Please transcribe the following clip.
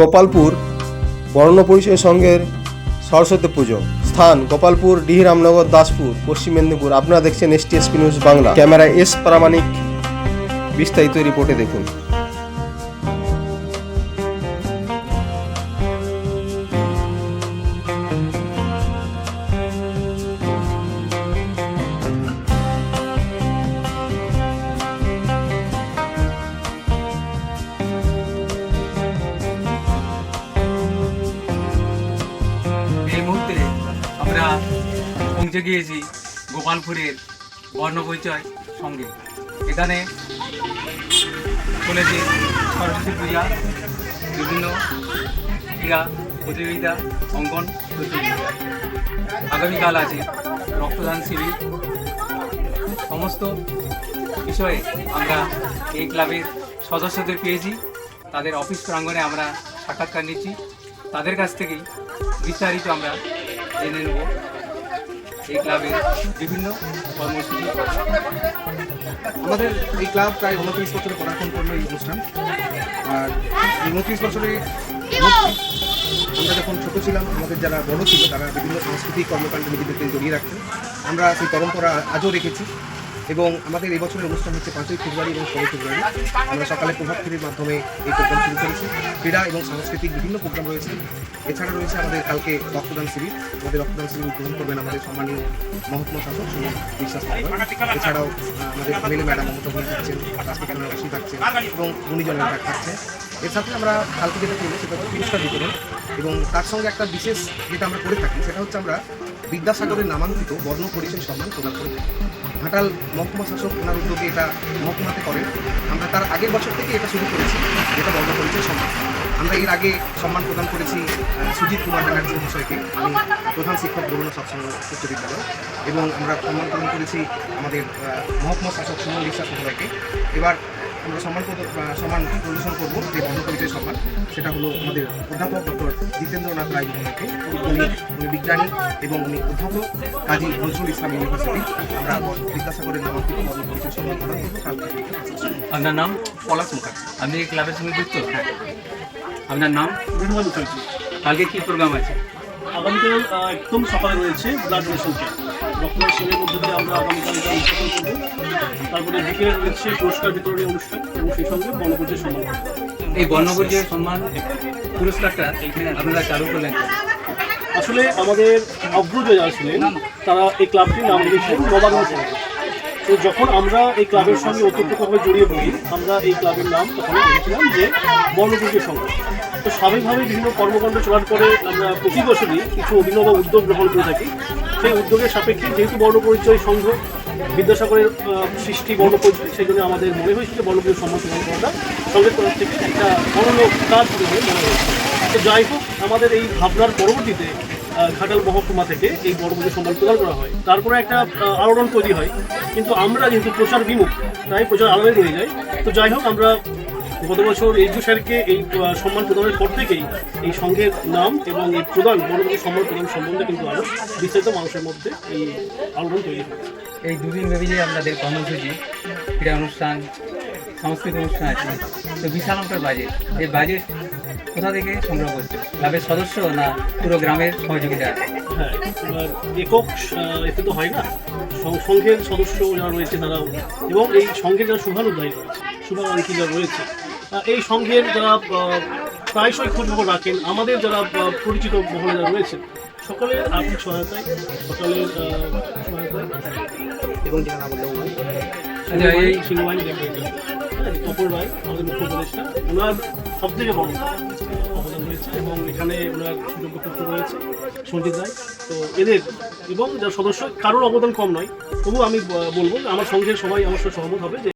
গোপালপুর বর্ণ পরিচয় সংঘের সরস্বতী পুজো। স্থান গোপালপুর ডিহি রামনগর দাসপুর, পশ্চিম মেদিনীপুর। আপনারা দেখছেন S T SP news Bangla. Camera S Pramanik বিস্তারিত রিপোর্টে দেখুন। পৌঁছে গিয়েছি গোপালপুরের বর্ণপরিচয় সঙ্গে। এখানে চলেছে সরস্বতী পূজা, বিভিন্ন ক্রীড়া প্রতিযোগিতা, অঙ্কন প্রতিযোগিতা। আগামীকাল আছে রক্তদান শিবির। সমস্ত বিষয়ে আমরা এই ক্লাবের সদস্যদের পেয়েছি। তাদের অফিস প্রাঙ্গণে আমরা সাক্ষাৎকার নিচ্ছি। তাদের কাছ থেকেই বিস্তারিত আমরা জেনে নেব। এই ক্লাবের বিভিন্ন কর্মসূচি আমাদের এই ক্লাব প্রায় উনত্রিশ বছরে পদার্পণ করল এই অনুষ্ঠান। আর এই উনত্রিশ বছরে আমরা যখন ছোট ছিলাম, আমাদের যারা বড় ছিল, তারা বিভিন্ন সাংস্কৃতিক কর্মকাণ্ডে নিজেদেরকে জড়িয়ে রাখতেন। আমরা সেই পরম্পরা আজও রেখেছি। এবং আমাদের এই বছরের অনুষ্ঠান হচ্ছে পাঁচই ফেব্রুয়ারি এবং ষোলোই ফেব্রুয়ারি। আমরা সকালে প্রভাত ফেরির মাধ্যমে এই প্রোগ্রাম শুরু করেছি। ক্রীড়া এবং সাংস্কৃতিক বিভিন্ন প্রোগ্রাম রয়েছে। এছাড়া রয়েছে আমাদের কালকে রক্তদান শিবির। আমাদের রক্তদান শিবির উদ্বোধন করবেন আমাদের সম্মানীয় মহকুমা শাসক সুমন বিশ্বাস এছাড়াও আমাদের এমএলএ ম্যাডাম মমতা বই থাকছেন রাষ্ট্রপতি রাশি থাকছেন এবং গুণীজনেরা থাকছেন এর সাথে আমরা কালকে যেটা করব সেটা হচ্ছে পুরস্কার বিতরণ। এবং তার সঙ্গে একটা বিশেষ যেটা আমরা করে থাকি, সেটা হচ্ছে আমরা বিদ্যাসাগরের নামাঙ্কিত বর্ণ পরিচয় সম্মান প্রদান করে থাকি। ঘাটাল মহকুমা শাসক ওনার উদ্যোগে এটা মহকুমাতে করেন আমরা তার আগের বছর থেকে এটা শুরু করেছি, যেটা বর্ণ পরিচয় সম্মান। আমরা এর আগে সম্মান প্রদান করেছি সুজিত কুমার ব্যানার্জি মহাশয়কে আমি প্রধান শিক্ষক বরুণ সৎসঙ্গ উচ্চ বিদ্যালয়। এবং আমরা সম্মান প্রদান করেছি আমাদের মহকুমা শাসক সুমন বিশ্বাস মহোদয়কে। এবার আমরা সম্মান সম্মান প্রদর্শন করব যে বর্ণ পরিচয় সম্মান সেটা হলো আমাদের অধ্যাপক ডক্টর জিতেন্দ্রনাথ রায় মহোদয়কে উনি উনি বিজ্ঞানী এবং উনি অধ্যাপক কাজী নজরুল ইসলাম ইউনিভার্সিটি। আমরা বিদ্যাসাগরের নামাঙ্কিত বর্ণ পরিচয় সম্মান প্রদান করব আপনার নাম? পলাশ মুখার্জি। আপনি এই ক্লাবের সঙ্গে যুক্ত? হ্যাঁ। আপনার নাম? বিনোদন মুখার্জি কালকে কি প্রোগ্রাম আছে? আগামীকাল একদম সকালে রয়েছে ব্লাড ডোনেশনকে রক্তদান শিবিরের মধ্যে দিয়ে আমরা আগামীকাল এটা উদযাপন করব। তারপরে বিকেলে রয়েছে পুরস্কার বিতরণী অনুষ্ঠান এবং সেই সঙ্গে বনপরিচয় সম্মান। এই বর্ণপরিচয় সম্মান পুরস্কারটা আপনারা চালু করলেন আসলে আমাদের অগ্রজ যারা ছিলেন তারা এই ক্লাবটির নাম দিয়েছিলেন নবাগত তো যখন আমরা এই ক্লাবের সঙ্গে ওতপ্রোতভাবে জড়িয়ে পড়ি, আমরা এই ক্লাবের নাম তখন রেখেছিলাম যে বর্ণপরিচয় সংঘ। তো স্বাভাবিকভাবে বিভিন্ন কর্মকাণ্ড চলার পরে আমরা প্রতি বছরই কিছু অভিনব উদ্যোগ গ্রহণ করে থাকি। সেই উদ্যোগের সাপেক্ষে যেহেতু বর্ণপরিচয় সংঘ, বিদ্যাসাগরের সৃষ্টি বর্ণপরিচয়, সেই জন্য আমাদের মনে হয়েছে যে বর্ণপরিচয় সম্মান প্রদান করাটা সঙ্গের তরফ থেকে একটা অনন্য কাজ মনে হয়েছে। তো যাই হোক, আমাদের এই ভাবনার পরবর্তীতে ঘাটাল মহকুমা থেকে এই বড়বড় সম্মান প্রদান করা হয়। তারপরে একটা আলোড়ন তৈরি হয়। কিন্তু আমরা যেহেতু প্রচার বিমুখ, তাই প্রচার আলোয় রয়ে যায়। তো যাই হোক, আমরা গত বছর এইচু স্যারকে এই সম্মান প্রদানের পর থেকেই এই সংঘের নাম এবং এই প্রদান বড় বড় সম্মান প্রদান সম্বন্ধে কিন্তু আরও বিস্তারিত মানুষের মধ্যে এই আলোড়ন তৈরি হয় এই দুদিন ব্যাপী যে আপনাদের কর্মসূচি, ক্রীড়া অনুষ্ঠান সাংস্কৃতিক অনুষ্ঠান আছে। তো বিশাল অঙ্কের বাজেট এই বাজেট কোথা থেকে সংগ্রহ করছে? ক্লাবের সদস্য না পুরো গ্রামের সহযোগিতা? আছে হ্যাঁ একক এতে তো হয় না। সংঘের সদস্য যারা রয়েছে তারা এবং এই সংঘের যারা শুভানুদ্দায়ী রয়েছে শুভাকাঙ্ক্ষী যারা রয়েছে এই সংঘের যারা প্রায়শই খোঁজ খবর রাখেন আমাদের যারা পরিচিত মহলে যারা রয়েছেন সকলের আর্থিক সহায়তায় সকলের সহায়তায়। এবং না বললেও নয় আচ্ছা এই সিনেমায় দেখে তপন রায়, আমাদের মুখ্য উপদেষ্টা। ওনার সব থেকে বড় অবদান রয়েছে এবং এখানে ওনার পুত্র রয়েছে, সঞ্জিত রায়। তো এদের এবং যার সদস্য, কারোর অবদান কম নয়। তবু আমি বলব আমার সঙ্গে সবাই আমার সহমত হবে যে